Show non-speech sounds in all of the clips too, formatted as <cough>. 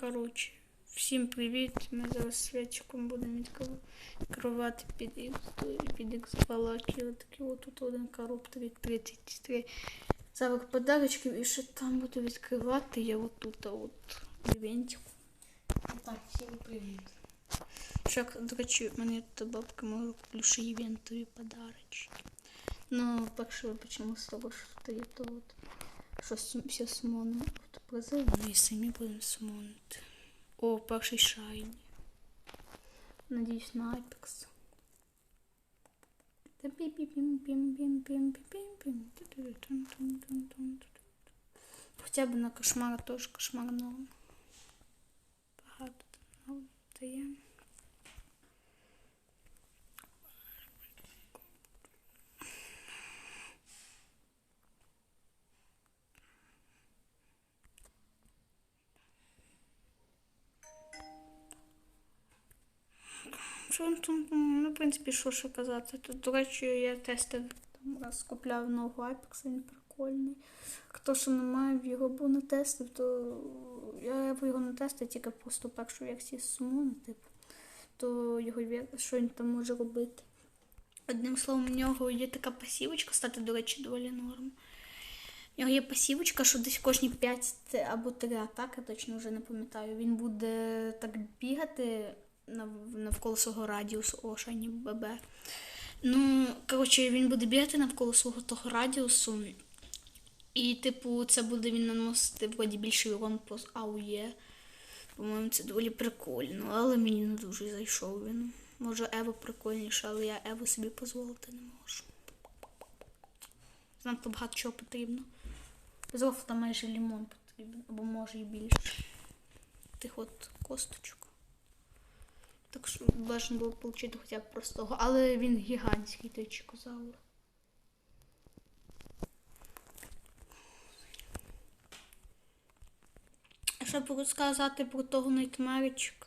коротше, всім привіт. Ми зараз святчиком будемо відкривати під під X2 от тут один коробка від 33 завик подарочків і ще там буду відкривати я от тут от івентику. Так, всім привіт. Ще, до речі, мені тут бабка може куплю ще івентові подарочки. Ну, перше почнемо з того, що є то от. Що см- все смони. От призи, ну і самі будемо смонити. О, перший шайні. Надіюсь на Apex. Та пі-пі-пім-пім-пім-пім-пім-пім. Ту-ту-ту-тун-тун-тун-тун. Хоча б на кошмара теж кошмар норм. Багато там норм дає. Що ну, в принципі, що ще казати. Тут, до речі, я тестив там раз купляв нового Apex, він прикольний. Хто що не має, його був не тестив, то я його не тестив, тільки просто першу версію сумону, типу, то його що він там може робити. Одним словом, у нього є така пасівочка, стати, до речі, доволі норм. У нього є пасівочка, що десь кожні 5 або 3 атаки, точно вже не пам'ятаю. Він буде так бігати навколо свого радіусу, о, шайні ББ. Ну, коротше, він буде бігати навколо свого того радіусу. І, типу, це буде він наносити вроді більший урон по АУЄ. По-моєму, це доволі прикольно, але мені не дуже зайшов він. Може, Ево прикольніше, але я Ево собі дозволити не можу. Занадто багато чого потрібно. З рофта майже лімон потрібен, або може і більше. Тих от косточок. Так що бажано було отримати хоча б простого. Але він гігантський, той чикозавр. Щоб розказати про того найтмаричка.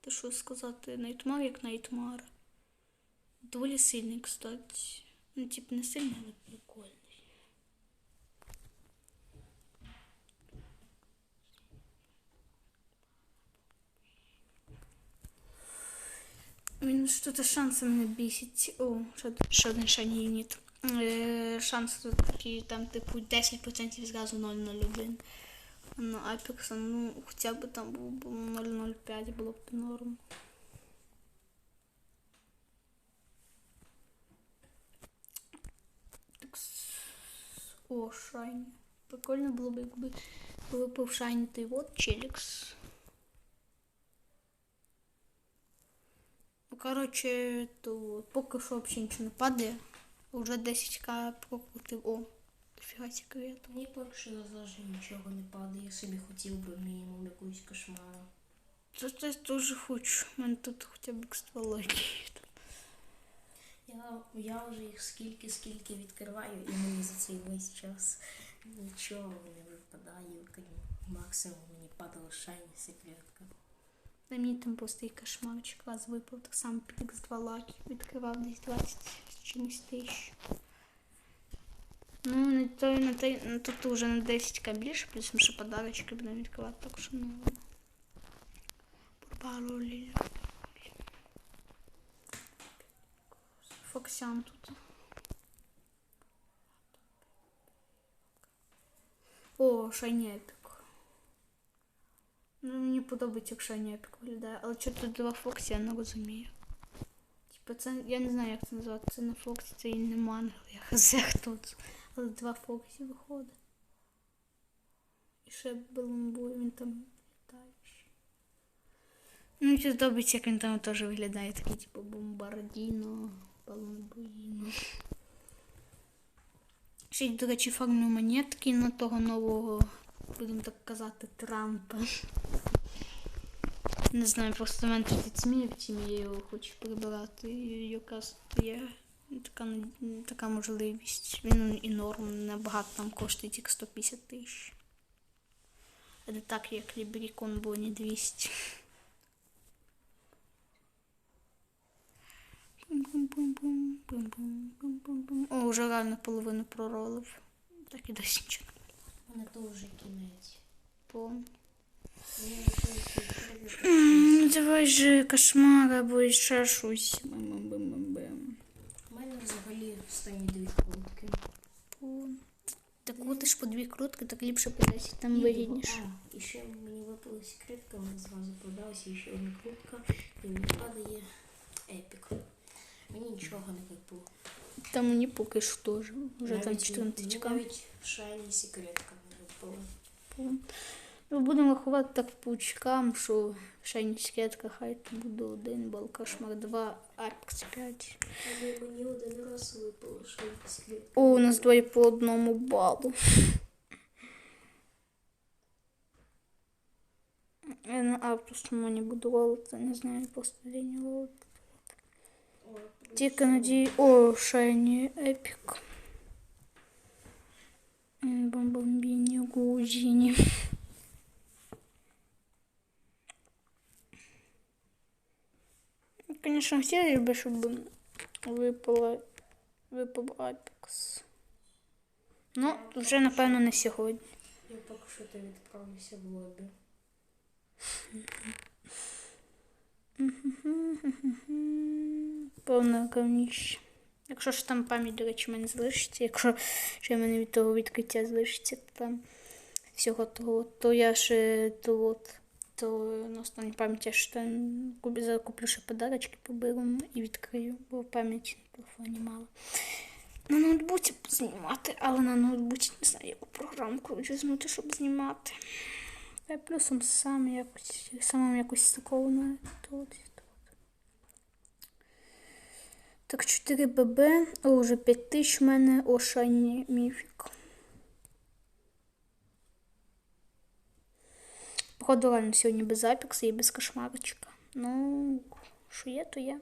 Та що сказати, найтмар як найтмар. Доволі сильний, кстати. Ну, тип, не сильний, але прикольний. Він ж тут шансом не бісить. О, ще, ще один шайний юніт. Е, шанс тут такий, там, типу, 10% зразу 0,01. На Apex, ну, хоча б там був би 0,05 було б норм. Так, с- О, шайні. Прикольно було б, якби випав шайні той вот челікс. коротше, то поки що взагалі нічого не падає. Уже 10к прокрутив. О, дофіга секрету. Мені поки що навіть нічого не падає. Я собі хотів би мінімум якусь кошмару. Це я теж хочу. У мене тут хоча б екствології. Я, я вже їх скільки, скільки відкриваю, і мені за цей весь час нічого не випадає. Максимум мені падала шайні секретка. На мені там просто і кошмарчик раз випав, так само під X2 лаки. Відкривав десь 20 з чимось тисяч. Ну, на той, на той, на тут вже на 10к більше, плюс ми ще подарочки будемо відкривати, так що ну. Барбару Лілі. Фоксян тут. О, Шайні Епік. Ну, мені подобається, як Шайні Епік виглядає, але тут два Фоксі, я не розумію. Типа це, я не знаю, як це назвати. Це не Фоксі, це і не мангл, я хз хто це. Але два Фоксі виходить. І ще Белумбой, він там літає. ще. Ну, мені подобається, як він там теж виглядає, такий, типу, бомбардіно, балумбуїно. Ще, до речі, фармлю монетки на того нового, будемо так казати, Трампа. Не знаю, просто мене тут тьмі, в тімі я його хочу прибирати. І якраз є така, така можливість. Він і норм, небагато там коштує тільки 150 тисяч. А не так, як Лібрікон був не 200. О, вже реально половину проролив. Так і досі нічого. У мене теж кінець. Повний. Мені вже давай же кошмар або ще щось. Бим-бим-бим-бим. У мене взагалі останні дві хвилинки. О, Так от ж по дві крутки, так ліпше по 10, там вигідніше. А, і ще мені випала секретка, мене зразу продалася і ще одна крутка, і мені падає епік. Мені нічого не випало. Там мені поки що теж. Вже там Навіть- 14 мені чекав. навіть шайні секретка Випала. Ну, будемо рахувати так по очкам, що шайні секретка хай буде один бал, кошмар 2, апекс 5. Але мені один раз випало шайні. О, у нас двоє по одному балу. Я на авторському не буду ловити, не знаю, просто лінію ловити. Тільки надію. О, шайні епік. М, Бомбомбіні, гудіні. Конечно, хотілося б, щоб випала, випав апекс. Ну, вже, напевно, не сьогодні. Я поки що то відправлюся в лобі. Повне говніще. Якщо ж там пам'ять, до речі, мене залишиться, якщо ще в мене від того відкриття залишиться там всього того, то я ще то от, то на останній пам'яті я ж там закуплю ще подарочки поберу і відкрию, бо пам'яті на телефоні мало. На ноутбуці знімати, але на ноутбуці не знаю, яку програмку візьмути, щоб знімати. Та плюсом сам якось, самим якось стиковано. То от, і то от. Так, 4 ББ, о, вже 5 тисяч в мене, о, шайні міфік. Походу, реально сьогодні без апекса і без кошмарочка. Ну, що є, то є.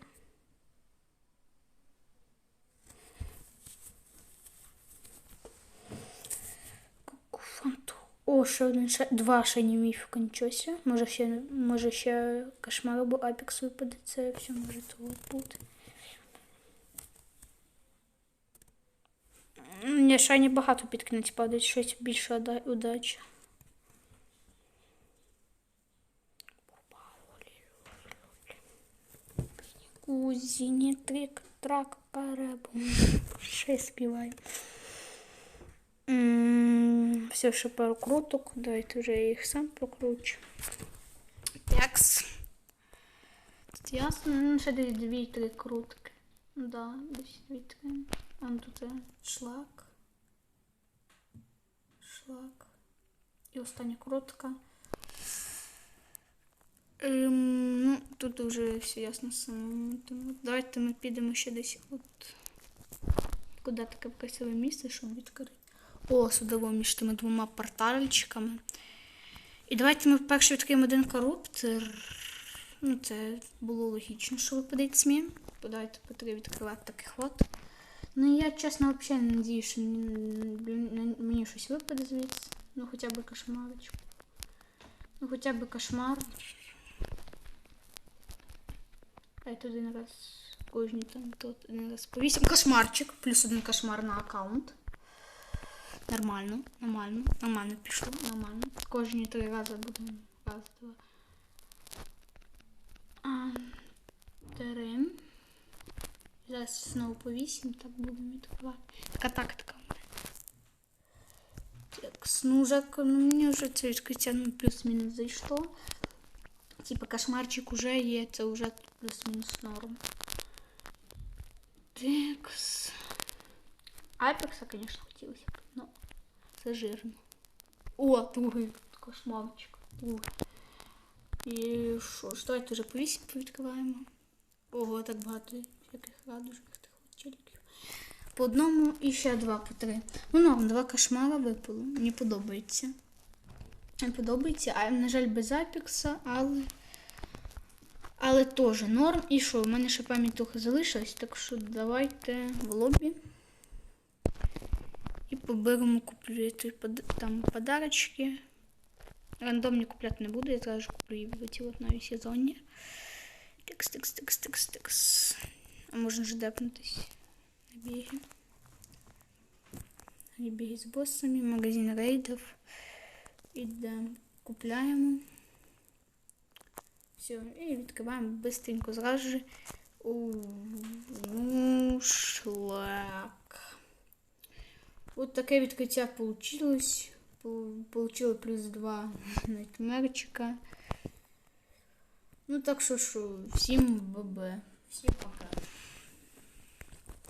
О, ще один ша... два шайні міфіка, нічого себе. Може ще, може ще кошмар або апекс випаде, це все може того бути. Ні, шайні багато під кінець падають, щось більше удачі. Кузіні трик трак перебум. Ще співаю. Все ще пару круток. Давайте вже я їх сам прокручу. Текс. Тут ясно, ну ще дві-три крутки. Да, десь дві-три. Ну тут шлак. Шлак. І остання крутка. Ем, ну, тут вже все ясно самому. Тому Давайте ми підемо ще десь от. Куди таке красиве місце, щоб відкрити. О, судово між тими двома портальчиками. І давайте ми перше відкриємо один коруптор. Ну, це було логічно, що випаде СМІ. Давайте по три відкривати таких от. Ну, я, чесно, взагалі не надію, що мені щось випаде. Ну, хоча б кошмарочку. Ну, хоча б кошмар. Давайте один раз кожні там тут один раз по. Кошмарчик, плюс один кошмар на аккаунт. Нормально, нормально, нормально пішло, нормально. Кожні три рази будемо. Раз, два. А, три. Зараз знову по вісім, так будемо відкривати. Така тактика. в мене. Так, снужок, ну мені вже це відкриття ну, плюс-мінус зайшло. Типа кошмарчик уже є, це вже плюс-мінус норм. Текс. Айпекса, звісно, хотілося б, ну, це жирно. О, другий кошмарчик. Другий. І що ж, давайте вже по 8 відкриваємо. Ого, так багато Всяких радужних тих от. По одному і ще два по три. Ну, норм, два кошмара випало. Мені подобається. Мені подобається, а на жаль, без апекса, але. Але теж норм. І що, в мене ще пам'ять трохи залишилась, так що давайте в лобі. І поберемо куплювати там подарочки. Рандомні купляти не буду, я зразу куплю її в ці от нові сезонні. Тикс, тикс, тикс, тикс, тикс. А можна ж депнутись на біги. На біги з боссами, магазин рейдів. Ідемо, купляємо. Все, і відкриваємо бистренько зразу же. У ну, шлак. От таке відкриття получилось. Пол- Получили плюс 2 <laughs> найтмерчика. Ну так що що, всім ББ. Всім пока.